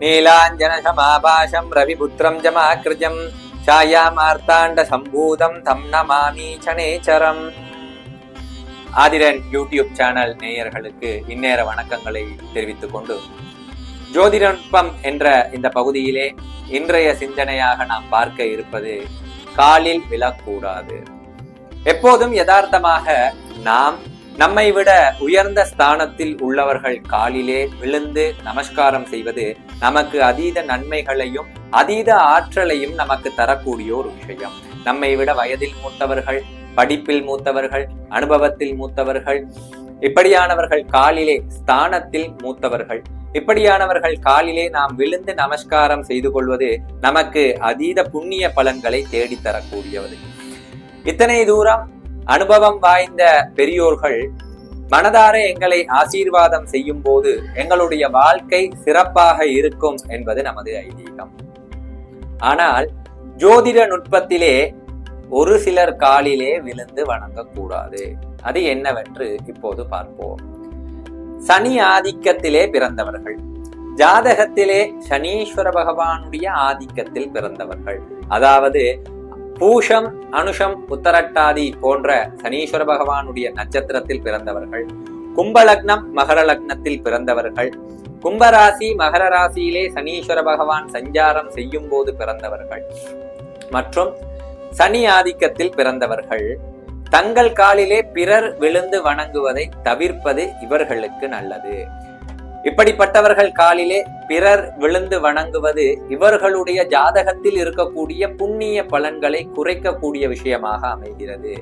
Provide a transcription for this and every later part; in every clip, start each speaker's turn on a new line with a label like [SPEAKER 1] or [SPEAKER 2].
[SPEAKER 1] நீலாஞ்சனசமாபாஷம் ரவிபுத்திரம் ஜமாக்கிருஜம் சாயாமார்த்தாண்ட சம்பூதம் தம் நமாமி சனேச்சரம் ஆதிரன் யூடியூப் சேனல் நேயர்களுக்கு இந்நேர வணக்கங்களை தெரிவித்துக் கொண்டு ஜோதிடநுட்பம் என்ற இந்த பகுதியிலே இன்றைய சிந்தனையாக நாம் பார்க்க இருப்பது காலில் விழக்கூடாது. எப்போதும் யதார்த்தமாக நாம் நம்மை விட உயர்ந்த ஸ்தானத்தில் உள்ளவர்கள் காலிலே விழுந்து நமஸ்காரம் செய்வது நமக்கு அதீத நன்மைகளையும் அதீத ஆற்றலையும் நமக்கு தரக்கூடிய ஒரு விஷயம். நம்மை விட வயதில் மூத்தவர்கள் படிப்பில் மூத்தவர்கள் அனுபவத்தில் மூத்தவர்கள் இப்படியானவர்கள் காலிலே ஸ்தானத்தில் மூத்தவர்கள். இப்படியானவர்கள் காலிலே நாம் விழுந்து நமஸ்காரம் செய்து கொள்வது நமக்கு அதீத புண்ணிய பலன்களை தேடித்தரக்கூடியவது இத்தனை தூரம் அனுபவம் வாய்ந்த பெரியோர்கள் மனதார எங்களை ஆசீர்வாதம் செய்யும் போது எங்களுடைய வாழ்க்கை சிறப்பாக இருக்கும் என்பது நமது ஐதீகம். ஆனால் ஜோதிட நுட்பத்திலே ஒரு சிலர் காலிலே விழுந்து வணங்கக்கூடாது. அது என்னவென்று இப்போது பார்ப்போம். சனி ஆதிக்கத்திலே பிறந்தவர்கள். ஜாதகத்திலே சனீஸ்வர பகவானுடைய ஆதிக்கத்தில் பிறந்தவர்கள். அதாவது பூஷம் அனுஷம் உத்தரட்டாதி போன்ற சனீஸ்வர பகவானுடைய நட்சத்திரத்தில் பிறந்தவர்கள். கும்பலக்னம் மகர லக்னத்தில் பிறந்தவர்கள். கும்பராசி மகர ராசியிலே சனீஸ்வர பகவான் சஞ்சாரம் செய்யும் போது பிறந்தவர்கள். மற்றும் சனி ஆதிக்கத்தில் பிறந்தவர்கள். தங்கள் காலிலே பிறர் விழுந்து வணங்குவதை தவிர்ப்பது இவர்களுக்கு நல்லது. இப்படிப்பட்டவர்கள் காலிலே பிறர் விழுந்து வணங்குவது இவர்களுடைய ஜாதகத்தில் இருக்கக்கூடிய புண்ணிய பலன்களை குறைக்கக்கூடிய விஷயமாக அமைகிறது.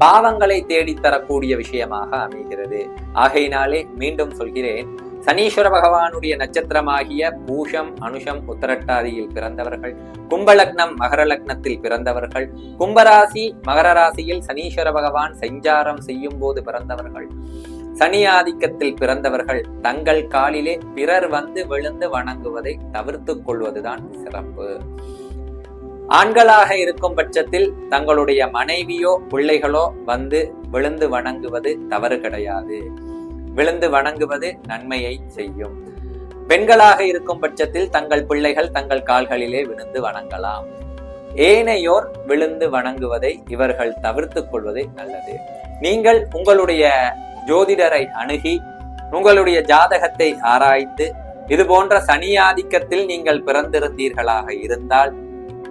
[SPEAKER 1] பாவங்களை தேடித்தரக்கூடிய விஷயமாக அமைகிறது. ஆகையினாலே மீண்டும் சொல்கிறேன் சனீஸ்வர பகவானுடைய நட்சத்திரமாகிய பூஷம் அனுஷம் உத்தரட்டாதியில் பிறந்தவர்கள் கும்பலக்னம் மகர லக்னத்தில் பிறந்தவர்கள் கும்பராசி மகர ராசியில் சனீஸ்வர பகவான் சஞ்சாரம் செய்யும் போது பிறந்தவர்கள் சனி ஆதிக்கத்தில் பிறந்தவர்கள் தங்கள் காலிலே பிறர் வந்து விழுந்து வணங்குவதை தவிர்த்துக் கொள்வதுதான் சிறப்பு. ஆண்களாக இருக்கும் பட்சத்தில் தங்களுடைய மனைவியோ பிள்ளைகளோ வந்து விழுந்து வணங்குவது தவறு கிடையாது. விழுந்து வணங்குவது நன்மையை செய்யும். பெண்களாக இருக்கும் பட்சத்தில் தங்கள் பிள்ளைகள் தங்கள் கால்களிலே விழுந்து வணங்கலாம். ஏனையோர் விழுந்து வணங்குவதை இவர்கள் தவிர்த்துக் கொள்வது நல்லது. நீங்கள் உங்களுடைய ஜோதிடரை அணுகி உங்களுடைய ஜாதகத்தை ஆராய்ந்து இது போன்ற சனி ஆதிக்கத்தில் நீங்கள் பிறந்திருந்தீர்களாக இருந்தால்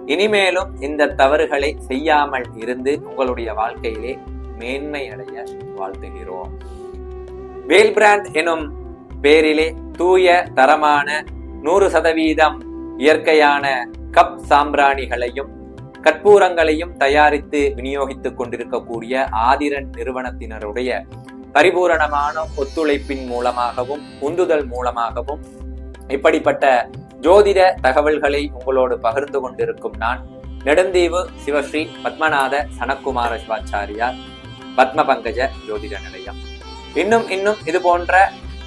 [SPEAKER 1] இனிமேலும் இந்த தவறுகளை செய்யாமல் இருந்து உங்களுடைய வாழ்க்கையிலே மேன்மை அடைய வாழ்த்துகிறோம். வேல் பிராண்ட் எனும் பேரிலே தூய தரமான நூறு சதவீதம் இயற்கையான கப் சாம்பிராணிகளையும் கற்பூரங்களையும் தயாரித்து விநியோகித்துக் கொண்டிருக்கக்கூடிய ஆதிரன் நிறுவனத்தினருடைய பரிபூரணமான ஒத்துழைப்பின் மூலமாகவும் உந்துதல் மூலமாகவும் இப்படிப்பட்ட ஜோதிட தகவல்களை உங்களோடு பகிர்ந்து கொண்டிருக்கும் நான் நெடுந்தீவு சிவஸ்ரீ பத்மநாத சனக்குமார சிவாச்சாரியார் பத்ம பங்கஜ ஜோதிட நிலையம். இன்னும் இன்னும் இது போன்ற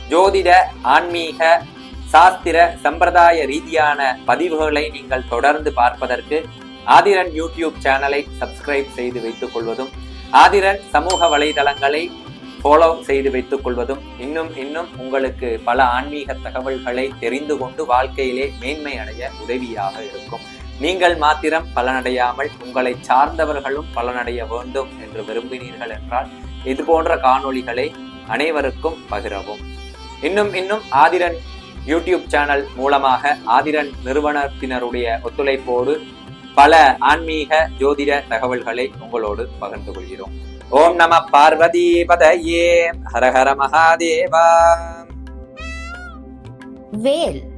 [SPEAKER 1] ஜோதிட ஆன்மீக சாஸ்திர சம்பிரதாய ரீதியான பதிவுகளை நீங்கள் தொடர்ந்து பார்ப்பதற்கு ஆதிரன் யூடியூப் சேனலை சப்ஸ்கிரைப் செய்து வைத்துக் கொள்வதும் ஆதிரன் சமூக வலைதளங்களை ஃபாலோ செய்து வைத்துக் கொள்வதும் இன்னும் இன்னும் உங்களுக்கு பல ஆன்மீக தகவல்களை தெரிந்து கொண்டு வாழ்க்கையிலே மேன்மை அடைய உதவியாக இருக்கும். நீங்கள் மாத்திரம் பலனடையாமல் உங்களை சார்ந்தவர்களும் பலனடைய வேண்டும் என்று விரும்பினீர்கள் என்றால் இது போன்ற காணொளிகளை அனைவருக்கும் பகிரவும். இன்னும் இன்னும் ஆதிரன் யூடியூப் சேனல் மூலமாக ஆதிரன் நிறுவனத்தினருடைய ஒத்துழைப்போடு பல ஆன்மீக ஜோதிட தகவல்களை உங்களோடு பகிர்ந்து கொள்கிறோம். ओम नम पार्वती पदये हर हर महादेव।
[SPEAKER 2] वेल।